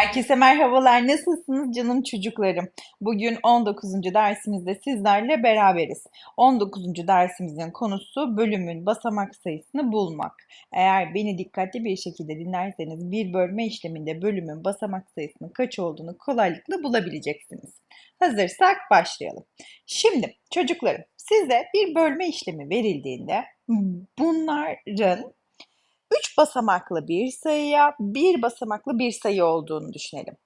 Herkese merhabalar. Nasılsınız canım çocuklarım? Bugün 19. dersimizde sizlerle beraberiz. 19. dersimizin konusu bölümün basamak sayısını bulmak. Eğer beni dikkatli bir şekilde dinlerseniz bir bölme işleminde bölümün basamak sayısının kaç olduğunu kolaylıkla bulabileceksiniz. Hazırsak başlayalım. Şimdi çocuklarım size bir bölme işlemi verildiğinde bunların 3 basamaklı bir sayıya bir basamaklı bir sayı olduğunu düşünelim.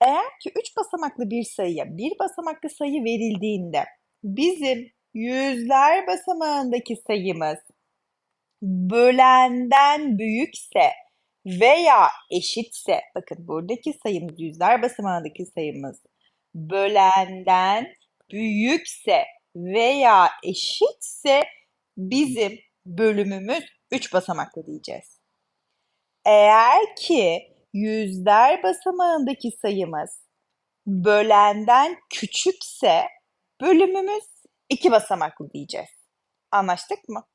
Eğer ki 3 basamaklı bir sayıya bir basamaklı sayı verildiğinde bizim yüzler basamağındaki sayımız bölenden büyükse veya eşitse, bakın buradaki sayımız yüzler basamağındaki sayımız bölenden büyükse veya eşitse bizim bölümümüz 3 basamaklı diyeceğiz. Eğer ki yüzler basamağındaki sayımız bölenden küçükse bölümümüz 2 basamaklı diyeceğiz. Anlaştık mı?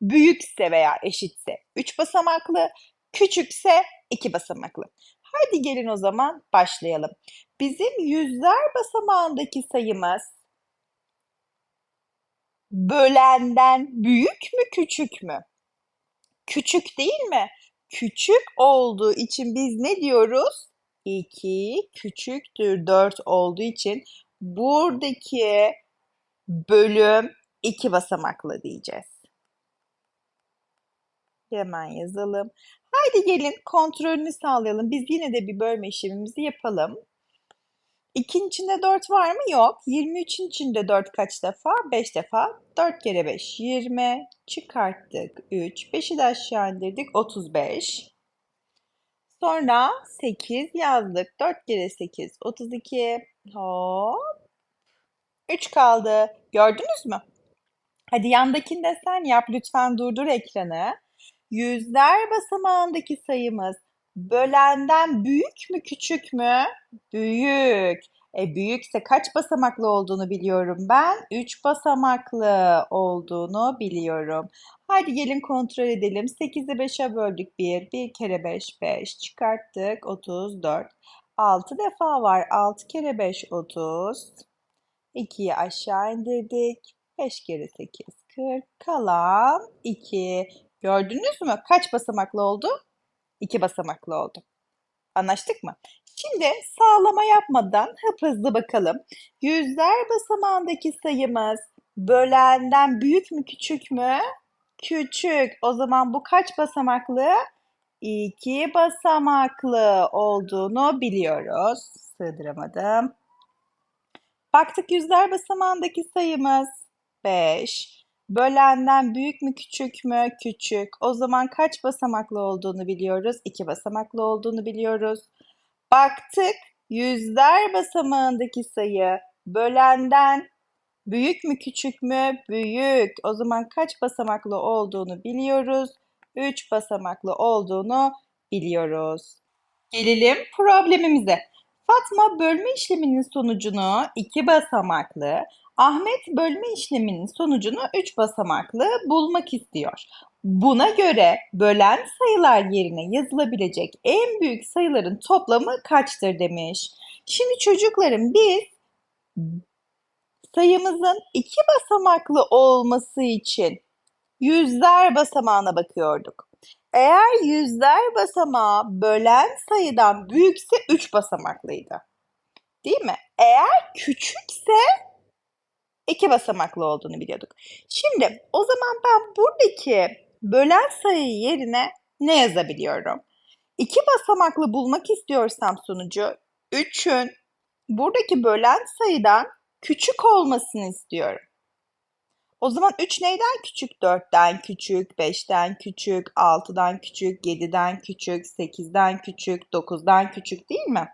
Büyükse veya eşitse 3 basamaklı, küçükse 2 basamaklı. Hadi gelin o zaman başlayalım. Bizim yüzler basamağındaki sayımız bölenden büyük mü küçük mü? Küçük değil mi? Küçük olduğu için biz ne diyoruz? 2 küçüktür 4 olduğu için buradaki bölüm 2 basamaklı diyeceğiz. Hemen yazalım. Haydi gelin kontrolünü sağlayalım. Biz yine de bir bölme işlemimizi yapalım. 2'nin içinde 4 var mı? Yok. 23'ün içinde 4 kaç defa? 5 defa. 4 kere 5 20. Çıkarttık 3. 5'i de aşağı indirdik 35. Sonra 8 yazdık. 4 kere 8 32. Hop. 3 kaldı. Gördünüz mü? Hadi yandakinde sen yap. Lütfen durdur ekranı. Yüzler basamağındaki sayımız bölenden büyük mü küçük mü? Büyük. E büyükse kaç basamaklı olduğunu biliyorum ben. 3 basamaklı olduğunu biliyorum. Hadi gelin kontrol edelim. 8'i 5'e böldük 1. 1 kere 5 5 çıkarttık 34. 6 defa var. 6 kere 5 30. 2'yi aşağı indirdik. 5 kere 8 40. Kalan 2. Gördünüz mü? Kaç basamaklı oldu? 2 basamaklı oldu. Anlaştık mı? Şimdi sağlama yapmadan hıp hızlı bakalım. Yüzler basamağındaki sayımız bölenden büyük mü küçük mü? Küçük. O zaman bu kaç basamaklı? 2 basamaklı olduğunu biliyoruz. Sığdıramadım. Baktık yüzler basamağındaki sayımız 5. Bölenden büyük mü küçük mü? Küçük. O zaman kaç basamaklı olduğunu biliyoruz? 2 basamaklı olduğunu biliyoruz. Baktık yüzler basamağındaki sayı bölenden büyük mü küçük mü? Büyük. O zaman kaç basamaklı olduğunu biliyoruz. 3 basamaklı olduğunu biliyoruz. Gelelim problemimize. Fatma bölme işleminin sonucunu 2 basamaklı, Ahmet bölme işleminin sonucunu 3 basamaklı bulmak istiyor. Buna göre bölen sayılar yerine yazılabilecek en büyük sayıların toplamı kaçtır demiş. Şimdi çocuklarım biz sayımızın iki basamaklı olması için yüzler basamağına bakıyorduk. Eğer yüzler basamağı bölen sayıdan büyükse 3 basamaklıydı. Değil mi? Eğer küçükse iki basamaklı olduğunu biliyorduk. Şimdi o zaman ben buradaki bölen sayı yerine ne yazabiliyorum? İki basamaklı bulmak istiyorsam sonucu 3'ün buradaki bölen sayıdan küçük olmasını istiyorum. O zaman 3 neyden küçük? 4'ten küçük, 5'ten küçük, 6'dan küçük, 7'den küçük, 8'den küçük, 9'dan küçük değil mi?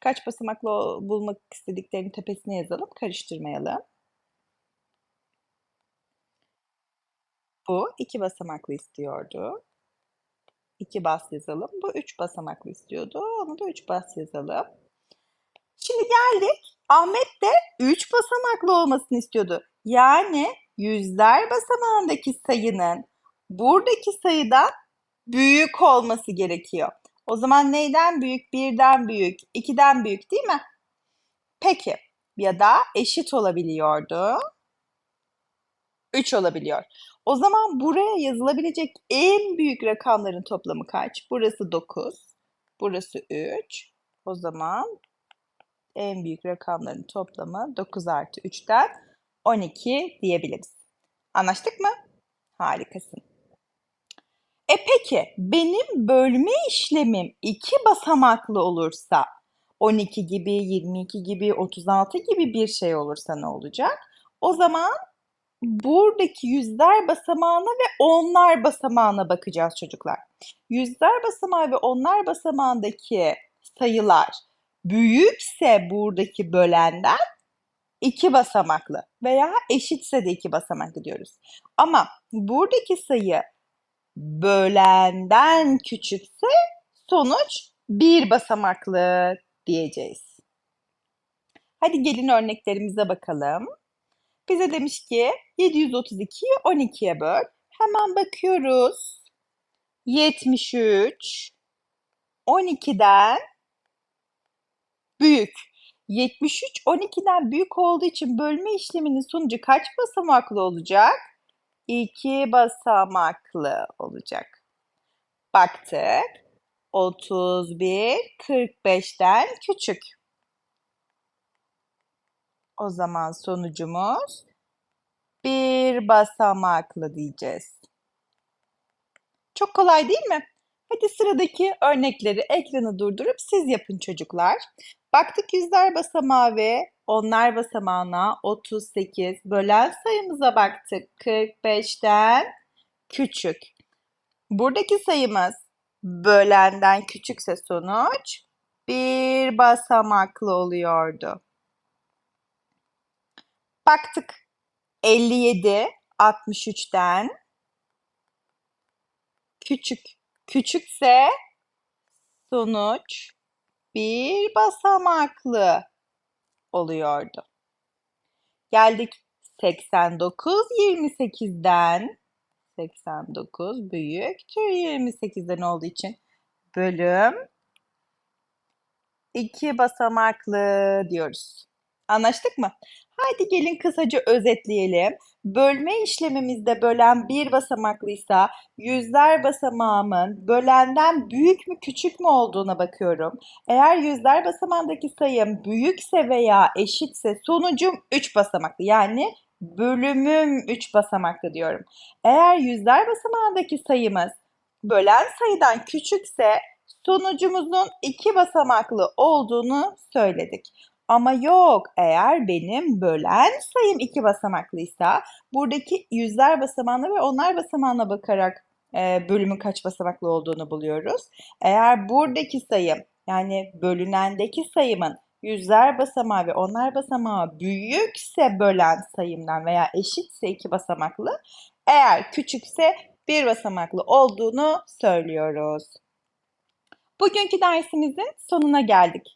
Kaç basamaklı bulmak istediklerini tepesine yazalım, karıştırmayalım. Bu iki basamaklı istiyordu. İki bas yazalım. Bu üç basamaklı istiyordu. Onu da üç bas yazalım. Şimdi geldik. Ahmet de üç basamaklı olmasını istiyordu. Yani yüzler basamağındaki sayının buradaki sayıdan büyük olması gerekiyor. O zaman neyden büyük? Birden büyük, ikiden büyük değil mi? Peki ya da eşit olabiliyordu. 3 olabiliyor. O zaman buraya yazılabilecek en büyük rakamların toplamı kaç? Burası 9, burası 3. O zaman en büyük rakamların toplamı 9 artı 3'ten 12 diyebiliriz. Anlaştık mı? Harikasın. E peki benim bölme işlemim iki basamaklı olursa 12 gibi, 22 gibi, 36 gibi bir şey olursa ne olacak? O zaman buradaki yüzler basamağına ve onlar basamağına bakacağız çocuklar. Yüzler basamağı ve onlar basamağındaki sayılar büyükse buradaki bölenden iki basamaklı veya eşitse de iki basamaklı diyoruz. Ama buradaki sayı bölenden küçükse sonuç bir basamaklı diyeceğiz. Hadi gelin örneklerimize bakalım. Bize demiş ki 732'yi 12'ye böl. Hemen bakıyoruz. 73 12'den büyük. 73 12'den büyük olduğu için bölme işleminin sonucu kaç basamaklı olacak? 2 basamaklı olacak. Baktık. 31 45'ten küçük. O zaman sonucumuz bir basamaklı diyeceğiz. Çok kolay değil mi? Hadi sıradaki örnekleri ekranı durdurup siz yapın çocuklar. Baktık yüzler basamağı ve onlar basamağına 38 bölen sayımıza baktık. 45'ten küçük. Buradaki sayımız bölenden küçükse sonuç bir basamaklı oluyordu. Baktık 57 63'ten küçük. Küçükse sonuç bir basamaklı oluyordu. Geldik 89 28'den 89 büyüktür 28'den olduğu için bölüm iki basamaklı diyoruz. Anlaştık mı? Haydi gelin kısaca özetleyelim. Bölme işlemimizde bölen bir basamaklıysa yüzler basamağımın bölenden büyük mü küçük mü olduğuna bakıyorum. Eğer yüzler basamağındaki sayım büyükse veya eşitse sonucum 3 basamaklı. Yani bölümüm 3 basamaklı diyorum. Eğer yüzler basamağındaki sayımız bölen sayıdan küçükse sonucumuzun 2 basamaklı olduğunu söyledik. Ama yok eğer benim bölen sayım iki basamaklıysa buradaki yüzler basamağına ve onlar basamağına bakarak e, bölümün kaç basamaklı olduğunu buluyoruz. Eğer buradaki sayım yani bölünendeki sayımın yüzler basamağı ve onlar basamağı büyükse bölen sayımdan veya eşitse iki basamaklı, eğer küçükse bir basamaklı olduğunu söylüyoruz. Bugünkü dersimizin sonuna geldik.